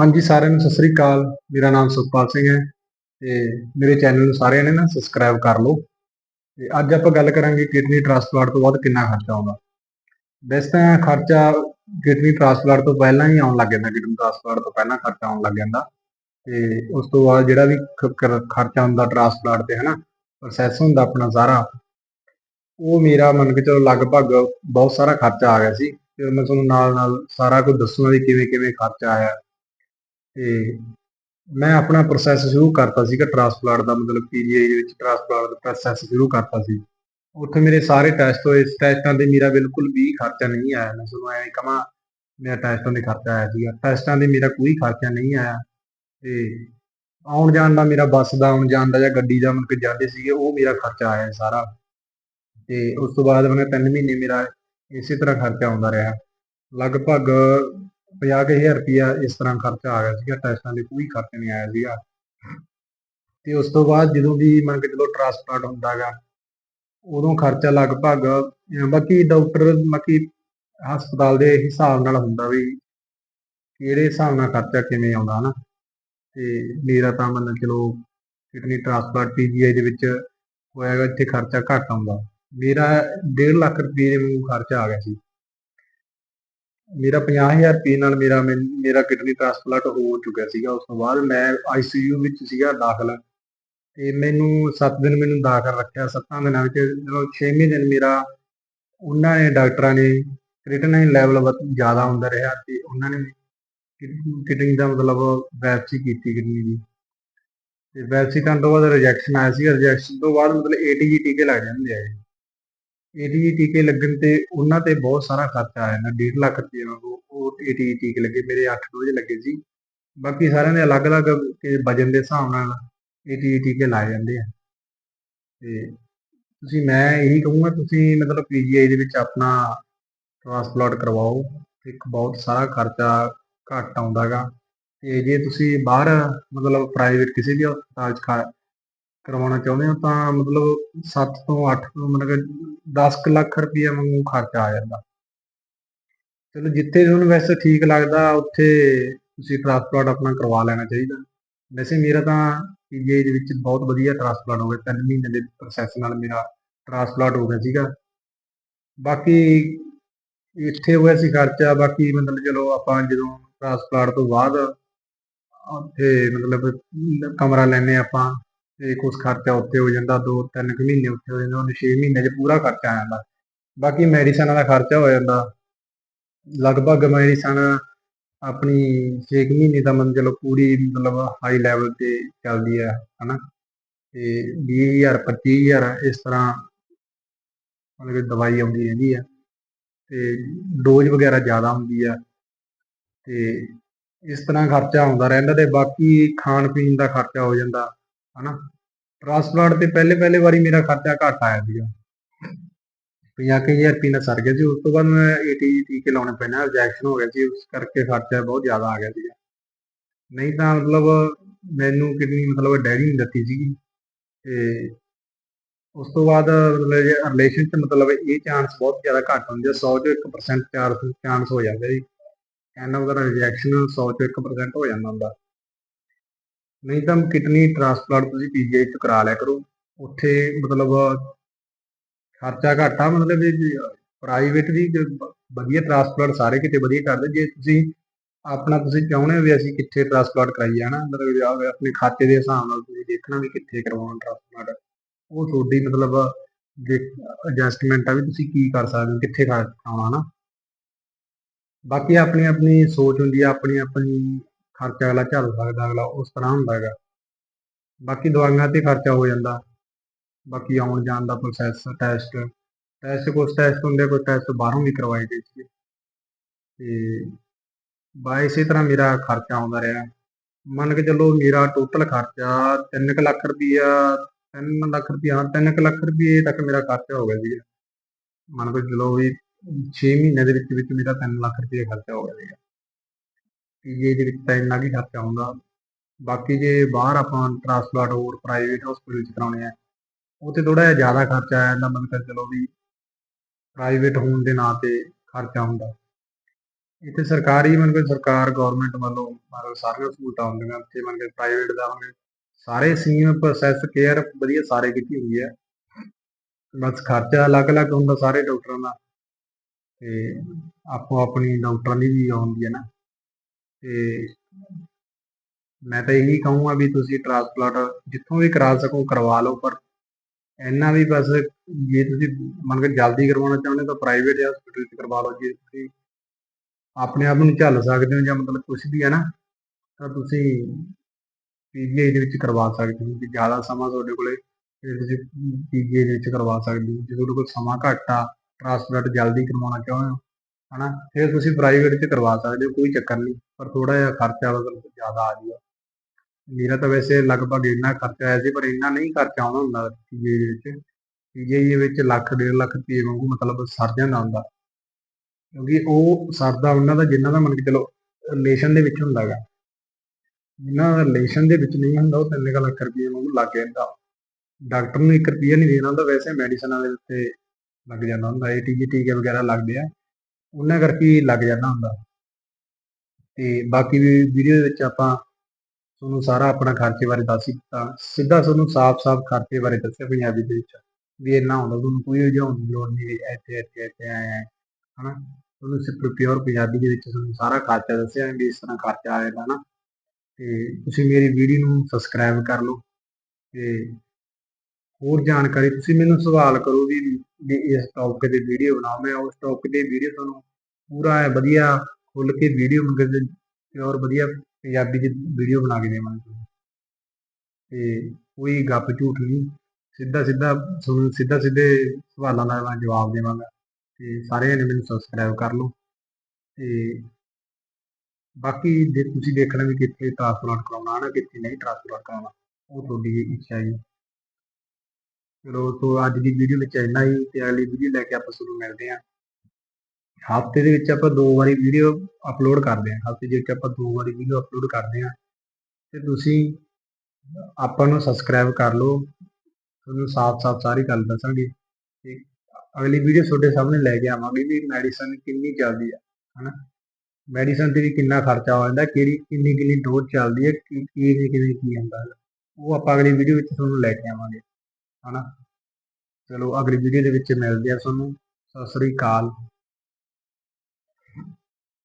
ਹਾਂਜੀ, ਸਾਰਿਆਂ ਨੂੰ ਸਤਿ ਸ੍ਰੀ ਅਕਾਲ। ਮੇਰਾ ਨਾਮ ਸੁਖਪਾਲ ਸਿੰਘ ਹੈ ਤੇ ਮੇਰੇ ਚੈਨਲ ਨੂੰ ਸਾਰਿਆਂ ਨੇ ਨਾ ਸਬਸਕ੍ਰਾਈਬ ਕਰ ਲਓ। ਤੇ ਅੱਜ ਆਪਾਂ ਗੱਲ ਕਰਾਂਗੇ ਕਿਡਨੀ ਟ੍ਰਾਂਸਪਲਾਂਟ ਤੋਂ ਬਾਅਦ ਕਿੰਨਾ ਖਰਚਾ ਆਉਂਦਾ। ਵੈਸੇ ਤਾਂ ਖਰਚਾ ਕਿਡਨੀ ਟ੍ਰਾਂਸਪਲਾਂਟ ਤੋਂ ਪਹਿਲਾਂ ਹੀ ਆਉਣ ਲੱਗ ਜਾਂਦਾ, ਕਿਡਨੀ ਟ੍ਰਾਂਸਪਲਾਂਟ ਤੋਂ ਪਹਿਲਾਂ ਖਰਚਾ ਆਉਣ ਲੱਗ ਜਾਂਦਾ। ਤੇ ਉਸ ਤੋਂ ਬਾਅਦ ਜਿਹੜਾ ਵੀ ਖ- ਖਰਚਾ ਹੁੰਦਾ ਟ੍ਰਾਂਸਪਲਾਂਟ ਤੇ, ਹਨਾ ਪ੍ਰੋਸੈਸ ਹੁੰਦਾ ਆਪਣਾ ਸਾਰਾ। ਉਹ ਮੇਰਾ ਮੰਨ ਕੇ ਚਲੋ ਲਗਭਗ ਬਹੁਤ ਸਾਰਾ ਖਰਚਾ ਆ ਗਿਆ ਸੀ। ਫਿਰ ਮੈਂ ਤੁਹਾਨੂੰ ਨਾਲ ਨਾਲ ਸਾਰਾ ਕੁਝ ਦੱਸੂਗਾ ਵੀ ਕਿਵੇਂ ਕਿਵੇਂ ਖਰਚਾ ਆਇਆ। ਤੇ ਮੈਂ ਆਪਣਾ ਪ੍ਰੋਸੈਸ ਸ਼ੁਰੂ ਕਰਤਾ ਸੀਗਾ ਟ੍ਰਾਂਸਪਲਾਂਟ ਦਾ, ਮਤਲਬ ਪੀਜੀਆਈ ਦੇ ਵਿੱਚ ਟ੍ਰਾਂਸਪਲਾਂਟ ਦਾ ਪ੍ਰੋਸੈਸ ਸ਼ੁਰੂ ਕਰਤਾ ਸੀ। ਉੱਥੇ ਮੇਰੇ ਸਾਰੇ ਟੈਸਟ ਹੋਏ ਟੈਸਟਾਂ ਦੇ ਮੇਰਾ ਬਿਲਕੁਲ ਵੀ ਖਰਚਾ ਨਹੀਂ ਆਇਆ। ਮੈਂ ਤੁਹਾਨੂੰ ਐਂ ਕਹਾਂ ਮੇਰਾ ਟੈਸਟਾਂ ਦੇ ਖਰਚਾ ਆਇਆ ਸੀਗਾ। ਟੈਸਟਾਂ ਦੇ ਮੇਰਾ ਕੋਈ ਖਰਚਾ ਨਹੀਂ ਆਇਆ। ਤੇ ਆਉਣ ਜਾਣ ਦਾ ਮੇਰਾ ਬੱਸ ਦਾ, ਆਉਣ ਜਾਣ ਦਾ ਜਾਂ ਗੱਡੀ ਦਾ, ਮਤਲਬ ਕਿ ਜਾਂਦੇ ਸੀਗੇ, ਉਹ ਮੇਰਾ ਖਰਚਾ ਆਇਆ ਸਾਰਾ। ਤੇ ਉਸ ਤੋਂ ਬਾਅਦ ਮੈਂ 3 ਮਹੀਨੇ ਮੇਰਾ ਇਸੇ ਤਰ੍ਹਾਂ ਖਰਚਾ ਆਉਂਦਾ ਰਿਹਾ। ਲਗਭਗ 50000 ਰੁਪਇਆ ਇਸ ਤਰ੍ਹਾਂ ਖਰਚਾ ਆ ਗਿਆ ਸੀਗਾ ਟੈਸਟਾਂ ਦੇ ਕੋਈ ਖਰਚ ਨਹੀਂ ਆਇਆ ਸੀਗਾ। ਤੇ ਉਸ ਤੋਂ ਬਾਅਦ ਜਦੋਂ ਵੀ ਮੰਨ ਕੇ ਚਲੋ ਟ੍ਰਾਂਸਪਲਾਂਟ ਹੁੰਦਾਗਾ ਉਦੋਂ ਖਰਚਾ ਲਗਭਗ ਬਾਕੀ ਡਾਕਟਰ ਬਾਕੀ ਹਸਪਤਾਲ ਦੇ ਹਿਸਾਬ ਨਾਲ ਹੁੰਦਾ ਵੀ ਕਿਹੜੇ ਹਿਸਾਬ ਨਾਲ ਖਰਚਾ ਕਿਵੇਂ ਆਉਂਦਾ, ਹਨਾ? ਤੇ ਮੇਰਾ ਤਾਂ ਮੰਨ ਚਲੋ ਕਿਡਨੀ ਟ੍ਰਾਂਸਪਲਾਂਟ ਪੀਜੀਆਈ ਦੇ ਵਿੱਚ ਹੋਇਆਗਾ ਇੱਥੇ ਖਰਚਾ ਘੱਟ ਆਉਂਦਾ। ਮੇਰਾ 1.5 ਲੱਖ ਰੁਪਏ ਦੇ ਵਾਂਗੂ ਖਰਚਾ ਆ ਗਿਆ ਸੀ। ਮੇਰਾ 50000 ਰੁਪਏ ਨਾਲ ਮੇਰਾ ਮੈਨ- ਮੇਰਾ ਕਿਡਨੀ ਟ੍ਰਾਂਸਪਲਾਂਟ ਹੋ ਚੁੱਕਿਆ ਸੀਗਾ। ਉਸ ਤੋਂ ਬਾਅਦ ਮੈਂ ਆਈਸੀਯੂ ਵਿੱਚ ਸੀਗਾ ਦਾਖਲ। ਤੇ ਮੈਨੂੰ 7 ਦਿਨ ਮੈਨੂੰ ਦਾਖਲ ਰੱਖਿਆ। 7 ਦਿਨਾਂ ਵਿੱਚ ਜਦੋਂ 6ਵੇਂ ਦਿਨ ਮੇਰਾ ਉਹਨਾਂ ਨੇ, ਡਾਕਟਰਾਂ ਨੇ ਕ੍ਰੀਟਨਾਈਨ ਲੈਵਲ ਜ਼ਿਆਦਾ ਹੁੰਦਾ ਰਿਹਾ ਤੇ ਉਹਨਾਂ ਨੇ ਕਿਡਨੀ ਦਾ ਮਤਲਬ ਵੈਪਸੀ ਕੀਤੀ ਕਿਡਨੀ ਦੀ। ਤੇ ਵੈਪਸੀ ਕਰਨ ਤੋਂ ਬਾਅਦ ਰਿਜੈਕਸ਼ਨ ਆਇਆ ਸੀ ਰਿਜੈਕਸ਼ਨ ਤੋਂ ਬਾਅਦ ਮਤਲਬ ਏਟੀਜੀ ਟੀਕੇ ਲੱਗ ਜਾਂਦੇ ਆ। ਏਟੀਜੀ ਟੀਕੇ ਲੱਗਣ ਤੇ ਉਹਨਾਂ ਤੇ ਬਹੁਤ ਸਾਰਾ ਖਰਚਾ ਆ ਜਾਂਦਾ 1.5 ਲੱਖ ਰੁਪਏ ਵਾਂਗੂ ਉਹ ਏਟੀਜੀ ਟੀਕੇ ਲੱਗੇ, ਮੇਰੇ 8 ਡੋਜ਼ ਲੱਗੇ ਸੀ। ਬਾਕੀ ਸਾਰਿਆਂ ਦੇ ਅਲੱਗ-ਅਲੱਗ ਕਿ ਵਜਨ ਦੇ ਹਿਸਾਬ ਨਾਲ ਏਟੀਜੀ ਟੀਕੇ ਲਾਏ ਜਾਂਦੇ ਆ। ਤੇ ਤੁਸੀਂ, ਮੈਂ ਇਹੀ ਕਹੂੰਗਾ, ਤੁਸੀਂ ਮਤਲਬ ਪੀਜੀਆਈ ਦੇ ਵਿੱਚ ਆਪਣਾ ਟ੍ਰਾਂਸਪਲਾਂਟ ਕਰਵਾਓ। ਇੱਕ ਬਹੁਤ ਸਾਰਾ ਖਰਚਾ ਘੱਟ ਆਉਂਦਾਗਾ ਤੇ ਜੇ ਤੁਸੀਂ ਬਾਹਰ ਮਤਲਬ ਪ੍ਰਾਈਵੇਟ ਕਿਸੇ ਵੀ ਹਸਪਤਾਲ 'ਚ ਖਾ ਕਰਵਾਉਣਾ ਚਾਹੁੰਦੇ ਹੋ ਤਾਂ ਮਤਲਬ 7 ਤੋਂ 8 ਤੋਂ ਮਤਲਬ ਕਿ 10 ਲੱਖ ਰੁਪਈਆ ਵਾਂਗੂ ਖਰਚਾ ਆ ਜਾਂਦਾ। ਚਲੋ ਜਿੱਥੇ ਤੁਹਾਨੂੰ ਵੈਸੇ ਠੀਕ ਲੱਗਦਾ, ਉੱਥੇ ਤੁਸੀਂ ਟ੍ਰਾਂਸਪਲਾਂਟ ਆਪਣਾ ਕਰਵਾ ਲੈਣਾ ਚਾਹੀਦਾ। ਵੈਸੇ ਮੇਰਾ ਤਾਂ ਪੀਜੀਆਈ ਦੇ ਵਿੱਚ ਬਹੁਤ ਵਧੀਆ ਟ੍ਰਾਂਸਪਲਾਂਟ ਹੋ ਗਿਆ। ਤਿੰਨ ਮਹੀਨੇ ਦੇ ਪ੍ਰੋਸੈਸ ਨਾਲ ਮੇਰਾ ਟ੍ਰਾਂਸਪਲਾਂਟ ਹੋ ਗਿਆ ਸੀਗਾ। ਬਾਕੀ ਇੱਥੇ ਹੋਇਆ ਸੀ ਖਰਚਾ, ਬਾਕੀ ਮਤਲਬ ਚਲੋ ਆਪਾਂ ਜਦੋਂ ਟ੍ਰਾਂਸਪਲਾਂਟ ਤੋਂ ਬਾਅਦ, ਉੱਥੇ ਮਤਲਬ ਕਮਰਾ ਲੈਨੇ ਆਪਾਂ। ਤੇ ਕੁਝ ਖਰਚਾ ਉੱਥੇ ਹੋ ਜਾਂਦਾ 2-3 ਕੁ ਮਹੀਨੇ ਉੱਥੇ ਹੋ ਜਾਂਦਾ, ਉਹਨੂੰ 6 ਮਹੀਨੇ 'ਚ ਪੂਰਾ ਖਰਚਾ ਆ ਜਾਂਦਾ। ਬਾਕੀ ਮੈਡੀਸਨਾਂ ਦਾ ਖਰਚਾ ਹੋ ਜਾਂਦਾ। ਲਗਭਗ ਮੈਡੀਸਨ ਆਪਣੀ 6 ਕੁ ਮਹੀਨੇ ਦਾ ਮੰਨ ਚਲੋ ਪੂਰੀ ਮਤਲਬ ਹਾਈ ਲੈਵਲ ਤੇ ਚੱਲਦੀ ਹੈ ਹਨਾ? ਤੇ 20000 25000 ਇਸ ਤਰ੍ਹਾਂ ਮਤਲਬ ਕਿ ਦਵਾਈ ਆਉਂਦੀ ਰਹਿੰਦੀ ਹੈ ਤੇ ਡੋਜ਼ ਵਗੈਰਾ ਜ਼ਿਆਦਾ ਹੁੰਦੀ ਆ। ਤੇ ਇਸ ਤਰ੍ਹਾਂ ਖਰਚਾ ਆਉਂਦਾ ਰਹਿੰਦਾ ਤੇ ਬਾਕੀ ਖਾਣ ਪੀਣ ਦਾ ਖਰਚਾ ਹੋ ਜਾਂਦਾ। ਹਨਾ? ਟ੍ਰਾਂਸਪਲਾਂਟ ਤੇ ਪਹਿਲੇ ਪਹਿਲੇ ਵਾਰੀ ਮੇਰਾ ਖਰਚਾ ਘੱਟ ਆਇਆ ਸੀਗਾ। 50000 ਰੁਪਏ ਨਾਲ ਸਰ ਗਿਆ ਸੀ। ਉਸ ਤੋਂ ਬਾਅਦ ਮੈਂ ਏਟੀਜੀ ਟੀਕੇ ਲਾਉਣੇ ਪੈਣੇ ਰਿਜੈਕਸ਼ਨ ਹੋ ਗਿਆ ਸੀ। ਉਸ ਕਰਕੇ ਖਰਚਾ ਬਹੁਤ ਜ਼ਿਆਦਾ ਆ ਗਿਆ ਸੀਗਾ। ਨਹੀਂ ਤਾਂ ਮਤਲਬ ਮੈਨੂੰ ਕਿੰਨੀ ਮਤਲਬ ਡੈਡੀ ਦਿੱਤੀ ਸੀਗੀ। ਤੇ ਉਸ ਤੋਂ ਬਾਅਦ ਮਤਲਬ ਰਿਲੇਸ਼ਨ ਚ ਮਤਲਬ ਇਹ ਚਾਂਸ ਬਹੁਤ ਜ਼ਿਆਦਾ ਘੱਟ ਹੁੰਦੇ ਆ। 100 ਚੋਂ 1% ਚਾਂਸ ਚਾਂਸ ਹੋ ਜਾਂਦਾ ਜੀ। ਕਹਿੰਦਾ ਉਹਦਾ ਰਿਜੈਕਸ਼ਨ 100 ਚੋਂ 1% ਹੋ ਜਾਂਦਾ ਹੁੰਦਾ। ਨਹੀਂ ਤਾਂ ਕਿਡਨੀ ਟ੍ਰਾਂਸਪਲਾਂਟ ਤੁਸੀਂ ਪੀਜੀਆਈ ਚ ਕਰਾ ਲਿਆ ਕਰੋ। ਉੱਥੇ ਮਤਲਬ ਖਰਚਾ ਘੱਟ ਆ, ਮਤਲਬ ਵੀ ਪ੍ਰਾਈਵੇਟ ਵੀ ਵਧੀਆ ਟ੍ਰਾਂਸਪਲਾਂਟ ਸਾਰੇ ਕਿਤੇ ਵਧੀਆ ਕਰਦੇ। ਜੇ ਤੁਸੀਂ ਆਪਣਾ ਤੁਸੀਂ ਚਾਹੁੰਦੇ ਹੋ ਵੀ ਅਸੀਂ ਕਿੱਥੇ ਟ੍ਰਾਂਸਪਲਾਂਟ ਕਰਾਈਏ, ਹਨਾ? ਮਤਲਬ ਵੀ ਆਪਣੇ ਖਾਤੇ ਦੇ ਹਿਸਾਬ ਨਾਲ ਤੁਸੀਂ ਦੇਖਣਾ ਵੀ ਕਿੱਥੇ ਕਰਵਾਉਣਾ ਟ੍ਰਾਂਸਪਲਾਂਟ ਉਹ ਤੁਹਾਡੀ ਮਤਲਬ ਐਡਜਸਟਮੈਂਟ ਆ ਵੀ ਤੁਸੀਂ ਕੀ ਕਰ ਸਕਦੇ ਹੋ, ਕਿੱਥੇ ਕਰਾਉਣਾ ਹਨਾ? ਬਾਕੀ ਆਪਣੀ ਆਪਣੀ ਸੋਚ ਹੁੰਦੀ ਆ ਆਪਣੀ ਆਪਣੀ ਖਰਚਾ ਅਗਲਾ ਝੱਲ ਸਕਦਾ, ਅਗਲਾ ਉਸ ਤਰ੍ਹਾਂ ਹੁੰਦਾ ਹੈਗਾ। ਬਾਕੀ ਦਵਾਈਆਂ ਤੇ ਖਰਚਾ ਹੋ ਜਾਂਦਾ। ਬਾਕੀ ਆਉਣ ਜਾਣ ਦਾ ਪ੍ਰੋਸੈਸ ਟੈਸਟ ਟੈਸਟ ਕੁਛ ਟੈਸਟ ਹੁੰਦੇ ਕੁਝ ਟੈਸਟ ਬਾਹਰੋਂ ਵੀ ਕਰਵਾਏ ਗਏ ਸੀ ਤੇ ਬਾ ਇਸੇ ਤਰ੍ਹਾਂ ਮੇਰਾ ਖਰਚਾ ਆਉਂਦਾ ਰਿਹਾ। ਮੰਨ ਕੇ ਚੱਲੋ ਮੇਰਾ ਟੋਟਲ ਖਰਚਾ 3 ਲੱਖ ਰੁਪਈਆ 3 ਲੱਖ ਰੁਪਈਆ, ਹਾਂ 3 ਲੱਖ ਰੁਪਏ ਤੱਕ ਮੇਰਾ ਖਰਚਾ ਹੋ ਗਿਆ ਸੀ ਮੰਨ ਕੇ ਚੱਲੋ ਵੀ 6 ਮਹੀਨੇ ਦੇ ਵਿੱਚ ਵਿੱਚ ਮੇਰਾ 3 ਲੱਖ ਰੁਪਏ ਖਰਚਾ ਹੋ ਗਿਆ ਸੀਗਾ। ਪੀਜੀ ਦੇ ਵਿੱਚ ਤਾਂ ਇੰਨਾ ਕੀ ਖਰਚਾ ਹੁੰਦਾ ਬਾਕੀ ਜੇ ਬਾਹਰ ਆਪਾਂ ਟ੍ਰਾਂਸਪਲਾਂਟ ਹੋਰ ਪ੍ਰਾਈਵੇਟ ਹਸਪੀਟਲ ਚ ਕਰਾਉਣੇ ਆ, ਉਹ ਤੇ ਥੋੜਾ ਜਿਹਾ ਜ਼ਿਆਦਾ ਖਰਚਾ ਆ ਜਾਂਦਾ, ਮੰਨ ਕੇ ਚਲੋ ਵੀ ਪ੍ਰਾਈਵੇਟ ਹੋਣ ਦੇ ਨਾਂ ਤੇ ਖਰਚਾ ਹੁੰਦਾ। ਇੱਥੇ ਸਰਕਾਰੀ ਮਤਲਬ ਕਿ ਸਰਕਾਰ ਗਵਰਨਮੈਂਟ ਵੱਲੋਂ ਮਤਲਬ ਸਾਰੀਆਂ ਸਹੂਲਤਾਂ ਹੁੰਦੀਆਂ। ਇੱਥੇ ਮਤਲਬ ਕਿ ਪ੍ਰਾਈਵੇਟ ਦਾ ਹੁਣ ਸਾਰੇ ਸੀਮ ਪ੍ਰੋਸੈਸ ਕੇਅਰ ਵਧੀਆ ਸਾਰੇ ਕੀਤੀ ਹੋਈ ਹੈ ਬਸ ਖਰਚਾ ਅਲੱਗ-ਅਲੱਗ ਹੁੰਦਾ ਸਾਰੇ ਡਾਕਟਰਾਂ ਦਾ। ਤੇ ਆਪੋ ਆਪਣੀ ਡਾਕਟਰਾਂ ਦੀ ਵੀ ਆਉਂਦੀ ਹੈ ਨਾ। ਤੇ ਮੈਂ ਤਾਂ ਇਹੀ ਕਹੂੰਗਾ ਵੀ ਤੁਸੀਂ ਟ੍ਰਾਂਸਪਲਾਂਟ ਜਿੱਥੋਂ ਵੀ ਕਰਾ ਸਕੋ, ਕਰਵਾ ਲਓ, ਪਰ ਇੰਨਾ ਵੀ ਬਸ ਜੇ ਤੁਸੀਂ ਮੰਨ ਕੇ ਜਲਦੀ ਕਰਵਾਉਣਾ ਚਾਹੁੰਦੇ ਤਾਂ ਪ੍ਰਾਈਵੇਟ ਹਸਪੀਟਲ 'ਚ ਕਰਵਾ ਲਓ, ਜੇ ਤੁਸੀਂ ਆਪਣੇ ਆਪ ਨੂੰ ਝੱਲ ਸਕਦੇ ਹੋ ਜਾਂ ਮਤਲਬ ਕੁਝ ਵੀ ਹੈ ਨਾ, ਤਾਂ ਤੁਸੀਂ ਪੀਜੀਆਈ ਦੇ ਵਿੱਚ ਕਰਵਾ ਸਕਦੇ ਹੋ, ਜੇ ਜ਼ਿਆਦਾ ਸਮਾਂ ਤੁਹਾਡੇ ਕੋਲੇ ਫਿਰ ਤੁਸੀਂ ਪੀਜੀਆਈ ਦੇ ਵਿੱਚ ਕਰਵਾ ਸਕਦੇ ਹੋ, ਜੇ ਤੁਹਾਡੇ ਕੋਲ ਸਮਾਂ ਘੱਟ ਆ ਟ੍ਰਾਂਸਪਲਾਂਟ ਜਲਦੀ ਕਰਵਾਉਣਾ ਚਾਹੁੰਦੇ ਹੋ ਹਨਾ, ਫਿਰ ਤੁਸੀਂ ਪ੍ਰਾਈਵੇਟ 'ਚ ਕਰਵਾ ਸਕਦੇ ਹੋ, ਕੋਈ ਚੱਕਰ ਨਹੀਂ, ਪਰ ਥੋੜਾ ਜਿਹਾ ਖਰਚਾ ਮਤਲਬ ਜ਼ਿਆਦਾ ਆ ਜਾਊਗਾ। ਮੇਰਾ ਤਾਂ ਵੈਸੇ ਲਗਭਗ ਇੰਨਾ ਖਰਚਾ ਆਇਆ ਸੀ, ਪਰ ਇੰਨਾ ਨਹੀਂ ਖਰਚਾ ਆਉਂਦਾ ਹੁੰਦਾ ਪੀਜੀਆਈ ਦੇ ਵਿੱਚ। ਪੀਜੀਆਈ ਦੇ ਵਿੱਚ ਲੱਖ, ਡੇਢ ਲੱਖ ਰੁਪਏ ਵਾਂਗੂ ਮਤਲਬ ਸਰ ਜਾਂਦਾ ਹੁੰਦਾ। ਕਿਉਂਕਿ ਉਹ ਸਰਦਾ ਉਹਨਾਂ ਦਾ, ਜਿਨ੍ਹਾਂ ਦਾ ਮੰਨ ਕੇ ਚਲੋ ਰਿਲੇਸ਼ਨ ਦੇ ਵਿੱਚ ਹੁੰਦਾ ਗਾ ਜਿਨ੍ਹਾਂ ਦਾ ਰਿਲੇਸ਼ਨ ਦੇ ਵਿੱਚ ਨਹੀਂ ਹੁੰਦਾ, ਉਹ ਤਿੰਨ ਕੁ ਲੱਖ ਰੁਪਏ ਵਾਂਗੂ ਲੱਗ ਜਾਂਦਾ। ਡਾਕਟਰ ਨੂੰ 1 ਰੁਪਿਆ ਨਹੀਂ ਦੇਣਾ ਹੁੰਦਾ, ਵੈਸੇ ਮੈਡੀਸਨਾਂ ਦੇ ਉੱਤੇ ਲੱਗ ਜਾਂਦਾ ਹੁੰਦਾ ਏਟੀਜੀ ਟੀਕੇ ਵਗੈਰਾ ਲੱਗਦੇ ਆ। ਉਹਨਾਂ ਕਰਕੇ ਹੀ ਲੱਗ ਜਾਂਦਾ ਹੁੰਦਾ। ਤੇ ਬਾਕੀ ਵੀ ਵੀਡੀਓ ਦੇ ਵਿੱਚ ਆਪਾਂ ਤੁਹਾਨੂੰ ਸਾਰਾ ਆਪਣਾ ਖਰਚੇ ਬਾਰੇ ਦੱਸ ਹੀ ਦਿੱਤਾ। ਸਿੱਧਾ ਤੁਹਾਨੂੰ ਸਾਫ਼-ਸਾਫ਼ ਖਰਚੇ ਬਾਰੇ ਦੱਸਿਆ ਪੰਜਾਬੀ ਦੇ ਵਿੱਚ ਵੀ ਇੰਨਾ ਹੁੰਦਾ, ਤੁਹਾਨੂੰ ਕੋਈ ਉਲਝਾਉਣ ਦੀ ਲੋੜ ਨਹੀਂ ਵੀ ਇੱਥੇ ਇੱਥੇ ਇੱਥੇ ਆਇਆ ਹੈ ਹਨਾ। ਤੁਹਾਨੂੰ ਸਿਰਫ ਪਿਓਰ ਪੰਜਾਬੀ ਦੇ ਵਿੱਚ ਤੁਹਾਨੂੰ ਸਾਰਾ ਖਰਚਾ ਦੱਸਿਆ ਵੀ ਇਸ ਤਰ੍ਹਾਂ ਖਰਚਾ ਆਏਗਾ ਜਾਂਦਾ ਨਾ ਤੇ ਤੁਸੀਂ ਮੇਰੀ ਵੀਡੀਓ ਨੂੰ ਸਬਸਕ੍ਰਾਈਬ ਕਰ ਲਓ ਤੇ ਹੋਰ ਜਾਣਕਾਰੀ, ਤੁਸੀਂ ਮੈਨੂੰ ਸਵਾਲ ਕਰੋ ਵੀ ਵੀ ਇਸ ਟੌਪਿਕ ਤੇ ਵੀਡੀਓ ਬਣਾਓ। ਮੈਂ ਉਸ ਟੌਪਿਕ ਤੇ ਵੀਡੀਓ ਤੁਹਾਨੂੰ ਪੂਰਾ ਵਧੀਆ ਖੁੱਲ ਕੇ ਵੀਡੀਓ ਮਤਲਬ ਔਰ ਵਧੀਆ ਪੰਜਾਬੀ ਦੀ ਵੀਡੀਓ ਬਣਾ ਕੇ ਦੇਵਾਂਗੇ ਤੁਹਾਨੂੰ। ਤੇ ਕੋਈ ਗੱਪ ਝੂਠ ਨਹੀਂ। ਸਿੱਧਾ ਸਿੱਧਾ ਸਿੱਧਾ ਸਿੱਧੇ ਸਵਾਲਾਂ ਦਾ ਮੈਂ ਜਵਾਬ ਦੇਵਾਂਗਾ। ਤੇ ਸਾਰੇ ਨੇ ਮੈਨੂੰ ਸਬਸਕ੍ਰਾਈਬ ਕਰ ਲਓ। ਤੇ ਬਾਕੀ ਜੇ ਤੁਸੀਂ ਦੇਖਣਾ ਵੀ ਕਿੱਥੇ ਟ੍ਰਾਂਸਪਲਾਂਟ ਕਰਾਉਣਾ ਹੈ ਨਾ, ਕਿੱਥੇ ਨਹੀਂ ਟ੍ਰਾਂਸਪਲਾਂਟ ਕਰਾਉਣਾ, ਉਹ ਤੁਹਾਡੀ ਇੱਛਾ ਹੈ ਚਲੋ ਤੋਂ ਅੱਜ ਦੀ ਵੀਡੀਓ ਵਿੱਚ ਇੰਨਾ ਹੀ ਤੇ ਅਗਲੀ ਵੀਡੀਓ ਲੈ ਕੇ ਆਪਾਂ ਤੁਹਾਨੂੰ ਮਿਲਦੇ ਹਾਂ। ਹਫ਼ਤੇ ਦੇ ਵਿੱਚ ਆਪਾਂ ਦੋ ਵਾਰੀ ਵੀਡੀਓ ਅਪਲੋਡ ਕਰਦੇ ਹਾਂ। ਹਫ਼ਤੇ ਦੇ ਵਿੱਚ ਆਪਾਂ ਦੋ ਵਾਰੀ ਵੀਡੀਓ ਅਪਲੋਡ ਕਰਦੇ ਹਾਂ। ਤੇ ਤੁਸੀਂ ਆਪਾਂ ਨੂੰ ਸਬਸਕ੍ਰਾਈਬ ਕਰ ਲਓ। ਤੁਹਾਨੂੰ ਸਾਫ਼-ਸਾਫ਼ ਸਾਰੀ ਗੱਲ ਦੱਸਾਂਗੇ। ਤੇ ਅਗਲੀ ਵੀਡੀਓ ਤੁਹਾਡੇ ਸਾਹਮਣੇ ਲੈ ਕੇ ਆਵਾਂਗੇ ਵੀ ਮੈਡੀਸਨ ਕਿੰਨੀ ਚੱਲਦੀ ਆ, ਹਨਾ? ਮੈਡੀਸਨ ਤੇ ਵੀ ਕਿੰਨਾ ਖਰਚਾ ਹੋ ਜਾਂਦਾ, ਕਿਹੜੀ ਕਿੰਨੀ ਕਿੰਨੀ ਡੋਜ਼ ਚੱਲਦੀ ਹੈ ਕੀ ਕੀ ਕਿਵੇਂ ਕੀ ਹੁੰਦਾ। ਉਹ ਆਪਾਂ ਅਗਲੀ ਵੀਡੀਓ ਵਿੱਚ ਤੁਹਾਨੂੰ ਲੈ ਕੇ ਆਵਾਂਗੇ। ਹਨਾ। ਚਲੋ ਅਗਲੀ ਵੀਡੀਓ ਦੇ ਵਿੱਚ ਮਿਲਦੇ ਆ ਤੁਹਾਨੂੰ। ਸਤਿ ਸ੍ਰੀ ਅਕਾਲ।